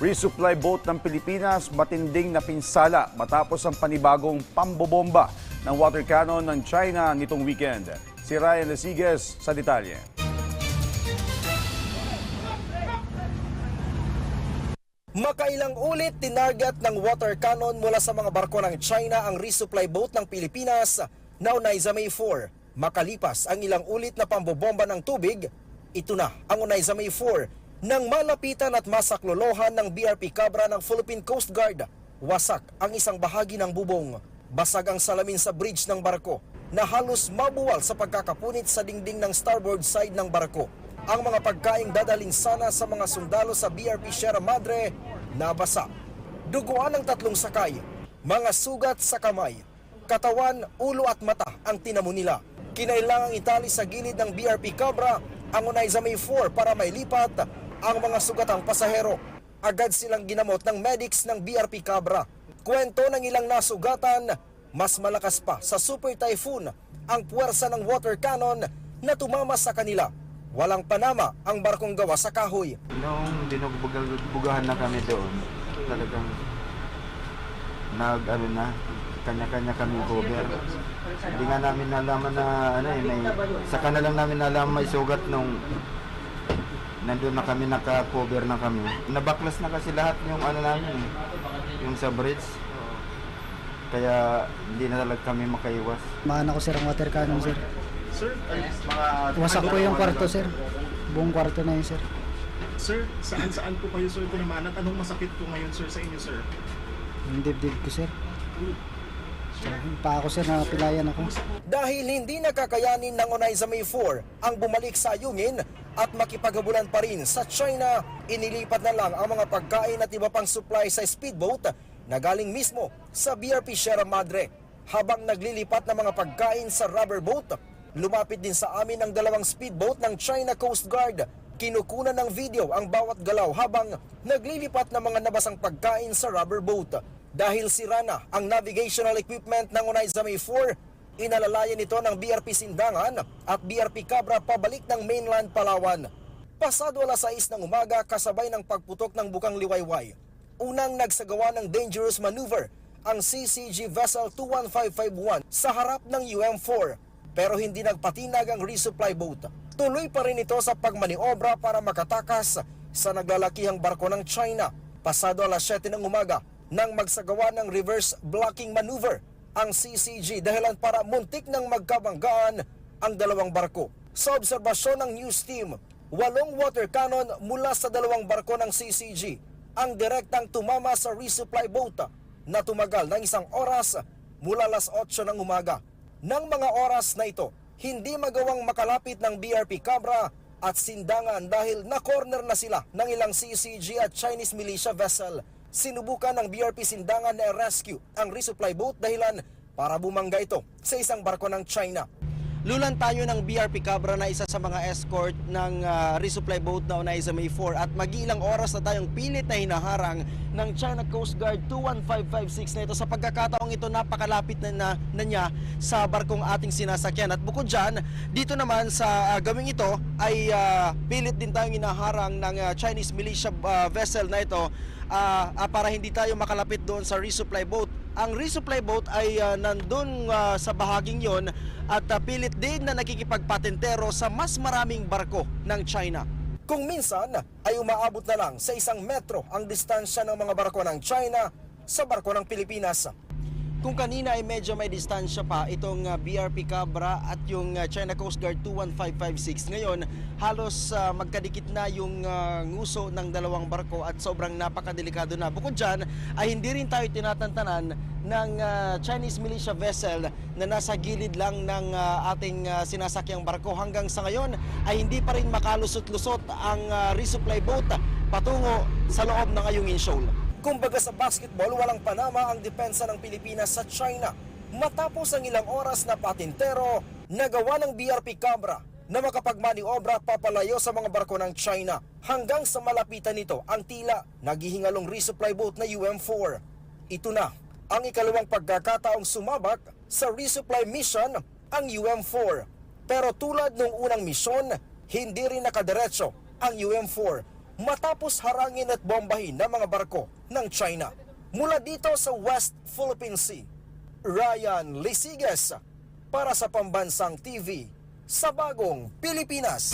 Resupply boat ng Pilipinas matinding na pinsala matapos ang panibagong pambobomba ng water cannon ng China nitong weekend. Si Ryan Lesiges sa detalye. Makailang ulit tinarget ng water cannon mula sa mga barko ng China ang resupply boat ng Pilipinas na unay sa May 4. Makalipas ang ilang ulit na pambobomba ng tubig, ito na ang unay sa May 4 nang malapitan at masaklolohan ng BRP Cabra ng Philippine Coast Guard. Wasak ang isang bahagi ng bubong. Basag ang salamin sa bridge ng barko na halos mabuwal sa pagkakapunit sa dingding ng starboard side ng barko ang mga pagkaing dadalhin sana sa mga sundalo sa BRP Sierra Madre nabasa. Duguan ng tatlong sakay, mga sugat sa kamay, katawan, ulo at mata ang tinamo nila. Kinailangang itali sa gilid ng BRP Cabra ang unay sa May 4 para mailipat ang mga sugatang pasahero. Agad silang ginamot ng medics ng BRP Cabra. Kwento ng ilang nasugatan, mas malakas pa sa Super Typhoon ang puwersa ng water cannon na tumama sa kanila. Walang panama ang barkong gawa sa kahoy. Noong dinugbugahan na kami doon, talagang nag ano na, kanya-kanya kami cover. Hindi nga namin nalaman na ano eh, may, saka na lang namin nalaman may sugat nung nandun na kami naka-cover na kami. Nabaklas na kasi lahat yung ano namin, yung sa bridge. Kaya hindi na talaga kami makaiwas. Maana ko sir ang water cannon sir. Sir, ay, mga... Wasak po yung kwarto sir. Buong kwarto na yun sir. Sir, saan-saan po kayo, sir, tinamaan at anong masakit po ngayon, sir, sa inyo, sir? Yung dibdib ko sir. Pa ako sir na pilayan ako. Dahil hindi nakakayanin ng Unay sa May 4 ang bumalik sa ayungin at makipaghabulan pa rin sa China, inilipat na lang ang mga pagkain at iba pang supply sa speedboat na galing mismo sa BRP Sierra Madre. Habang naglilipat ng mga pagkain sa rubber boat, lumapit din sa amin ang dalawang speedboat ng China Coast Guard. Kinukunan ng video ang bawat galaw habang naglilipat ng mga nabasang pagkain sa rubber boat. Dahil sira na ang navigational equipment ng Unay Zamay 4, inalalayan ito ng BRP Sindangan at BRP Cabra pabalik ng mainland Palawan. Pasado alas 6 ng umaga kasabay ng pagputok ng bukang liwayway. Unang nagsagawa ng dangerous maneuver ang CCG Vessel 21551 sa harap ng UM4 pero hindi nagpatinag ang resupply boat. Tuloy pa rin ito sa pagmaniobra para makatakas sa naglalakihang barko ng China. Pasado alas 7 ng umaga nang magsagawa ng reverse blocking maneuver ang CCG dahilan para muntik ng magkabanggaan ang dalawang barko. Sa obserbasyon ng news team, walong water cannon mula sa dalawang barko ng CCG ang direktang tumama sa resupply boat na tumagal ng isang oras mula alas 8 ng umaga. Nang mga oras na ito, hindi magawang makalapit ng BRP Cabra at Sindangan dahil na-corner na sila ng ilang CCG at Chinese militia vessel. Sinubukan ng BRP Sindangan na rescue ang resupply boat dahilan para bumangga ito sa isang barko ng China. Lulan tayo ng BRP Cabra na isa sa mga escort ng ah, resupply boat na unay sa May 4 at mag-ilang oras na tayong pilit na hinaharang ng China Coast Guard 21556 na ito. Sa pagkakataong ito, napakalapit na, na, na niya sa barkong ating sinasakyan. At bukod dyan, dito naman sa ah, gawing ito ay ah, pilit din tayong hinaharang ng ah, Chinese militia ah, vessel na ito ah, ah, para hindi tayo makalapit doon sa resupply boat. Ang resupply boat ay ah, nandun ah, sa bahaging yon at ah, pilit din na nakikipagpatentero sa mas maraming barko ng China. Kung minsan ay umaabot na lang sa isang metro ang distansya ng mga barko ng China sa barko ng Pilipinas. Kung kanina ay medyo may distansya pa itong uh, BRP Cabra at yung uh, China Coast Guard 21556 ngayon halos uh, magkadikit na yung uh, nguso ng dalawang barko at sobrang napakadelikado na. Bukod dyan ay hindi rin tayo tinatantanan ng uh, Chinese militia vessel na nasa gilid lang ng uh, ating uh, sinasakyang barko. Hanggang sa ngayon ay hindi pa rin makalusot-lusot ang uh, resupply boat patungo sa loob ng Ayungin Shoal. Kumbaga sa basketball, walang panama ang depensa ng Pilipinas sa China. Matapos ang ilang oras na patintero, nagawa ng BRP Cabra na makapagmaniobra papalayo sa mga barko ng China hanggang sa malapitan nito ang tila naghihingalong resupply boat na UM4. Ito na ang ikalawang pagkakataong sumabak sa resupply mission ang UM4. Pero tulad ng unang misyon, hindi rin nakadiretso ang UM4 matapos harangin at bombahin ng mga barko ng China. Mula dito sa West Philippine Sea, Ryan Lisigas para sa Pambansang TV sa Bagong Pilipinas.